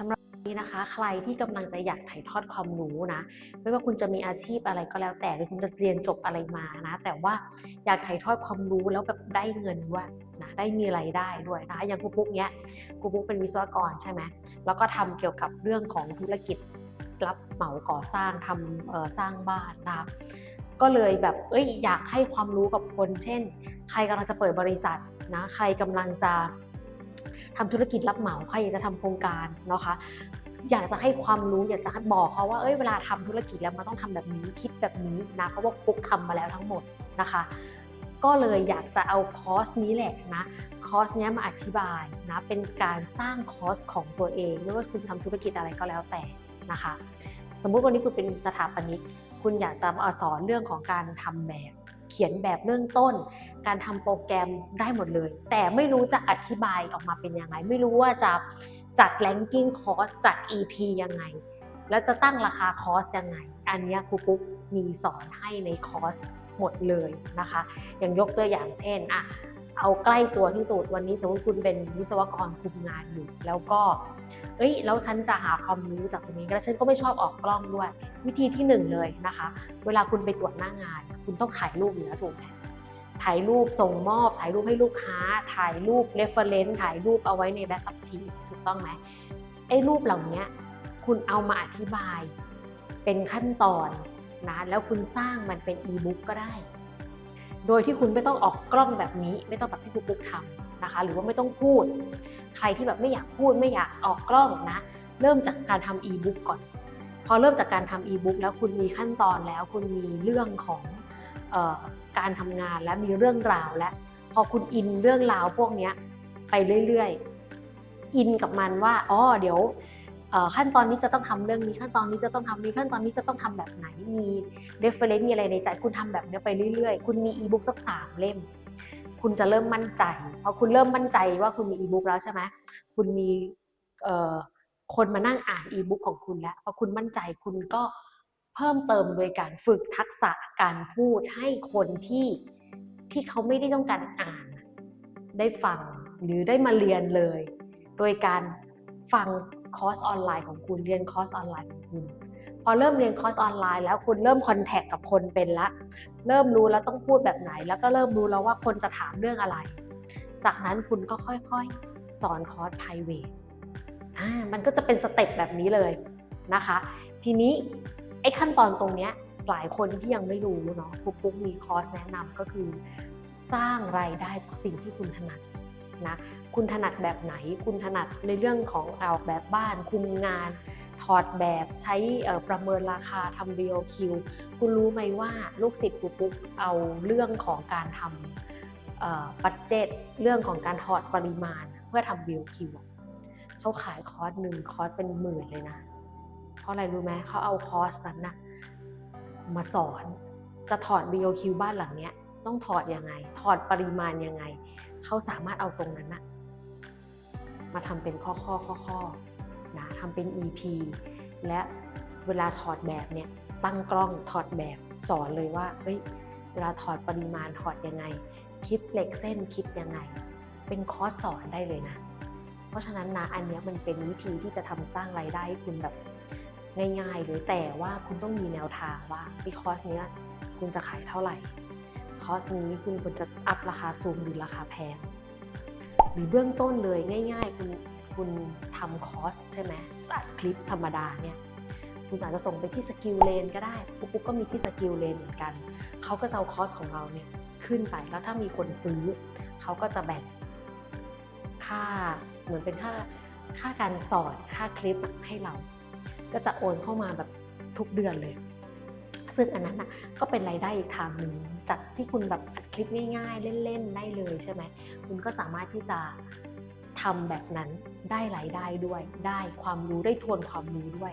สำหรับนี้นะคะ ใครที่กำลังจะอยากถ่ายทอดความรู้นะ ไม่ว่าคุณจะมีอาชีพอะไรก็แล้วแต่หรือคุณจะเรียนจบอะไรมานะ แต่ว่าอยากถ่ายทอดความรู้แล้วแบบได้เงินด้วยนะได้มีไรายได้ด้วยนะอย่างครูปุ๊กเนี้ยครูปุ๊กเป็นวิศวกรใช่ไหมแล้วก็ทำเกี่ยวกับเรื่องของธุรกิจรับเหมาก่อสร้างทำสร้างบ้านนะคะก็เลยแบบเอ้ยอยากให้ความรู้กับคน เช่น ใครกำลังจะเปิดบริษัทนะใครกำลังจะ ทำธุรกิจรับเหมาใครอยากจะทำโครงการเนาะคะอยากจะให้ความรู้อยากจะบอกเขาว่าเอ้ยเวลาทำธุรกิจแล้วมันต้องทำแบบนี้คิดแบบนี้นะเพราะว่าปุ๊กทำมาแล้วทั้งหมดนะคะก็เลยอยากจะเอาคอร์สนี้แหละนะคอร์สเนี้ยมาอธิบายนะเป็นการสร้างคอร์สของตัวเองไม่ว่าคุณจะทำธุรกิจอะไรก็แล้วแต่นะคะ สมมุติวันนี้คุณเป็นสถาปนิกคุณอยากจะมาสอนเรื่องของการทำแบบ เขียนแบบเรื่องต้น การทำโปรแกรมได้หมดเลย แต่ไม่รู้จะอธิบายออกมาเป็นยังไง ไม่รู้ว่าจะจัด ranking course จัด EP ยังไง แล้วจะตั้งราคาคอร์สยังไง อันนี้ครูปุ๊กมีสอนให้ในคอร์สหมดเลยนะคะ อย่างยกตัวอย่างเช่นอะเอาใกล้ตัวที่สุดวันนี้สมมติคุณเป็นวิศวกรคุมงานอยู่ แล้วก็ เอ้ยแล้วฉันจะหาความรู้จากตรงนี้แล้วฉันก็ไม่ชอบออกกล้องด้วย วิธีที่หนึ่งเลยนะคะ เวลาคุณไปตรวจหน้างาน คุณต้องถ่ายรูปอยู่แล้วถูกไหมถ่ายรูปส่งมอบ ถ่ายรูปให้ลูกค้า ถ่ายรูป reference ถ่ายรูปเอาไว้ในแบ็กอัพชีทถูกต้องไหมไอ้รูปเหล่านี้คุณเอามาอธิบายเป็นขั้นตอนนะแล้วคุณสร้างมันเป็นอีบุ๊กก็ได้ โดยที่คุณไม่ต้องออกกล้องแบบนี้ ไม่ต้องแบบที่ปุ๊กปุ๊กทำนะคะ หรือว่าไม่ต้องพูด ใครที่แบบไม่อยากพูดไม่อยากออกกล้องนะ เริ่มจากการทำอีบุ๊กก่อน พอเริ่มจากการทำอีบุ๊กแล้วคุณมีขั้นตอนแล้วคุณมีเรื่องของ การทำงานและมีเรื่องราวและ พอคุณอินเรื่องราวพวกนี้ไปเรื่อยๆ อินกับมันว่าอ๋อเดี๋ยวขั้นตอนนี้จะต้องทำเรื่องนี้ขั้นตอนนี้จะต้องทำนี้ขั้นตอนนี้จะต้องทำแบบไหนมี reference มีอะไรในใจคุณทำแบบนี้ไปเรื่อยๆ คุณมีอีบุ๊กสักสามเล่ม คุณจะเริ่มมั่นใจพอคุณเริ่มมั่นใจว่าคุณมีอีบุ๊กแล้วใช่ไหมคุณมีคนมานั่งอ่านอีบุ๊กของคุณแล้วพอคุณมั่นใจคุณก็ เพิ่มเติมโดยการฝึกทักษะการพูดให้คนที่ที่เขาไม่ได้ต้องการอ่าน ได้ฟังหรือได้มาเรียนเลย โดยการฟังคอร์สออนไลน์ของคุณเรียนคอร์สออนไลน์ของคุณพอเริ่มเรียนคอร์สออนไลน์แล้วคุณเริ่มคอนแทคกับคนเป็นละ เริ่มรู้แล้วต้องพูดแบบไหน แล้วก็เริ่มรู้แล้วว่าคนจะถามเรื่องอะไร จากนั้นคุณก็ค่อยๆ สอนคอร์ส private อ่ามันก็จะเป็นสเต็ปแบบนี้เลยนะคะ ทีนี้ อ้ขั้นตอนตรงเนี้ยหลายคนที่ยังไม่รู้เนาะปุ๊กปุ๊กมีคอร์สแนะนำก็คือ สร้างรายได้จากสิ่งที่คุณถนัดนะคุณถนัดแบบไหน คุณถนัดในเรื่องของออกแบบบ้าน คุมงาน ถอดแบบใช้ประเมินราคาทำ BOQ คุณรู้ไหมว่าลูกศิษย์ปุ๊กปุ๊กเอาเรื่องของการทำบัตเจตเรื่องของการถอดปริมาณ เพื่อทำ BOQ เขาขายคอร์สหนึ่งคอร์สเป็นหมื่นเลยนะ ราะอะไรรู้ไหมเขาเอาคอร์สนั้นนะมาสอนจะถอด BOQ บ้านหลังเนี้ยต้องถอดยังไง ถอดปริมาณยังไง เขาสามารถเอาตรงนั้นนะมาทำเป็นข้อข้อข้อข้อนะทำเป็น EP และเวลาถอดแบบเนี่ยตั้งกล้องถอดแบบสอนเลยว่าเฮ้ยเวลาถอดปริมาณถอดยังไง คิดเหล็กเส้นคิดยังไง เป็นคอร์สสอนได้เลยนะ เพราะฉะนั้นนะอันนี้มันเป็นวิธีที่จะทำสร้างรายได้ให้คุณแบบ ง่ายๆเลยแต่ว่าคุณต้องมีแนวทางว่าไอ้คอร์สเนี้ยคุณจะขายเท่าไหร่ คอร์สนี้คุณควรจะอัพราคาสูงหรือราคาแพง หรือเบื้องต้นเลยง่าย ๆ คุณคุณทำคอร์สใช่ไหมอัดคลิปธรรมดาเนี่ยคุณอาจจะส่งไปที่สกิลเลนก็ได้ปุ๊กปุ๊กก็มีที่สกิลเลนเหมือนกัน เขาก็จะเอาคอร์สของเราเนี่ยขึ้นไปแล้วถ้ามีคนซื้อ เขาก็จะแบ่งค่าเหมือนเป็นค่าค่าการสอนค่าคลิปให้เรา ก็จะโอนเข้ามาแบบทุกเดือนเลย ซึ่งอันนั้นนะก็เป็นรายได้อีกทางหนึ่งจากที่คุณแบบอัดคลิปง่าย ๆ เล่นๆได้เลยใช่ไหมคุณก็สามารถที่จะทำแบบนั้นได้รายได้ด้วย ได้ความรู้ได้ทวนความรู้ด้วย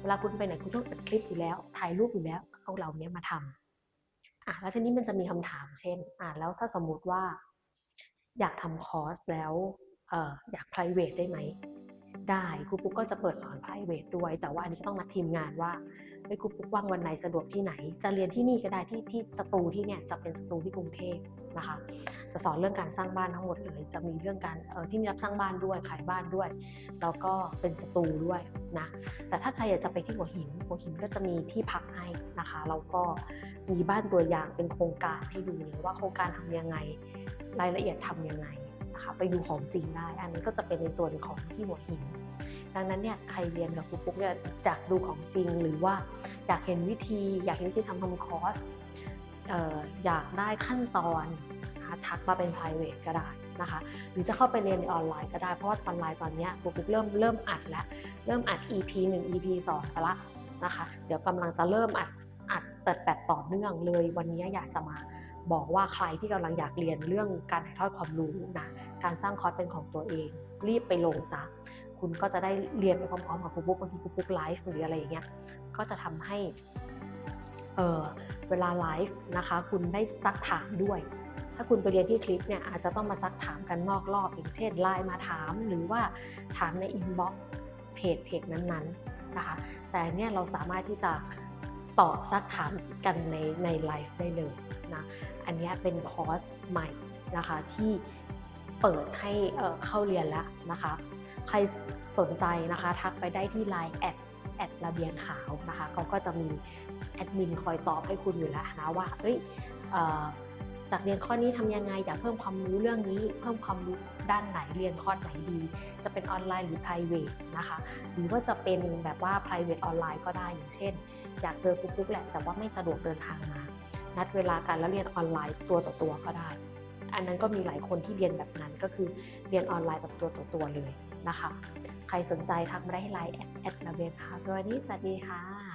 เวลาคุณไปไหนคุณต้องอัดคลิปอยู่แล้วถ่ายรูปอยู่แล้วเอาเหล่านี้มาทำอะแล้วทีนี้มันจะมีคำถามเช่นอะแล้วถ้าสมมุติว่า อยากทำคอร์สแล้วอออยาก private ได้ไหม ได้ครูปุ๊กก็จะเปิดสอน private ด้วย แต่ว่าอันนี้ก็ต้องนัดทีมงานว่าเฮ้ยครูปุ๊กว่างวันไหนสะดวกที่ไหน จะเรียนที่นี่ก็ได้ที่ที่สตูที่เนี่ยจะเป็นสตูที่กรุงเทพนะคะจะสอนเรื่องการสร้างบ้านทั้งหมดเลย จะมีเรื่องการเออที่มีรับสร้างบ้านด้วยขายบ้านด้วย แล้วก็เป็นสตูด้วยนะแต่ถ้าใครอยากจะไปที่หัวหินหัวหินก็จะมีที่พักให้นะคะแล้วก็มีบ้านตัวอย่างเป็นโครงการให้ดูเลยว่าโครงการทำยังไงรายละเอียดทำยังไง นะคะไปดูของจริงได้ อันนี้ก็จะเป็นในส่วนของที่หัวหิน ดังนั้นเนี่ยใครเรียนกับครูปุ๊กเนี่ยอยากดูของจริงหรือว่าอยากเห็นวิธี อยากเห็นวิธีทำทำคอร์สอยากได้ขั้นตอนทักมาเป็น private ก็ได้นะคะ หรือจะเข้าไปเรียนในออนไลน์ก็ได้ เพราะว่าออนไลน์ตอนเนี้ยครูปุ๊กเริ่มเริ่มอัดแล้ว เริ่มอัด EP 1 EP 2ไปละนะคะ เดี๋ยวกำลังจะเริ่มอัดอัดแต่แบบต่อเนื่องเลย วันนี้อยากจะมา บอกว่าใครที่กำลังอยากเรียนเรื่องการถ่ายทอดความรู้นะการสร้างคอร์สเป็นของตัวเอง รีบไปลงซะคุณก็จะได้เรียนไปพร้อมๆกับครูปุ๊กบางทีครูปุ๊กไลฟ์หรืออะไรอย่างเงี้ยก็จะทำให้เออเวลาไลฟ์นะคะคุณได้ซักถามด้วย ถ้าคุณไปเรียนที่คลิปเนี่ยอาจจะต้องมาซักถามกันนอกรอบอย่างเช่นไลน์มาถามหรือว่าถามในอินบ็อกซ์เพจเพจนั้นๆนะคะแต่เนี่ยเราสามารถที่จะ ตอบซักถามกันในในไลฟ์ได้เลยนะอันนี้เป็นคอร์สใหม่นะคะที่เปิดให้เเข้าเรียนแล้วนะคะ ใครสนใจนะคะทักไปได้ที่ Line แอดแอดระเบียงขาวนะคะเขาก็จะมีแอดมินคอยตอบให้คุณอยู่แล้วนะว่า เอ้ยเอจากเรียนข้อนี้ทำยังไงอยากเพิ่มความรู้เรื่องนี้ เพิ่มความรู้ด้านไหนเรียนคอไหนดี จะเป็นออนไลน์หรือ private นะคะ หรือว่าจะเป็นแบบว่า private ออนไลน์ก็ได้อย่างเช่น อยากเจอปุ๊กๆแหละ แต่ว่าไม่สะดวกเดินทางมา นัดเวลากันแล้วเรียนออนไลน์ตัวต่อตัวก็ได้ อันนั้นก็มีหลายคนที่เรียนแบบนั้นก็คือเรียนออนไลน์แบบตัวต่อตัวเลยนะคะ ใครสนใจทักมาได้ที่ไลน์แอดแอดนาเบนค่ะสวัสดีสวัสดีค่ะ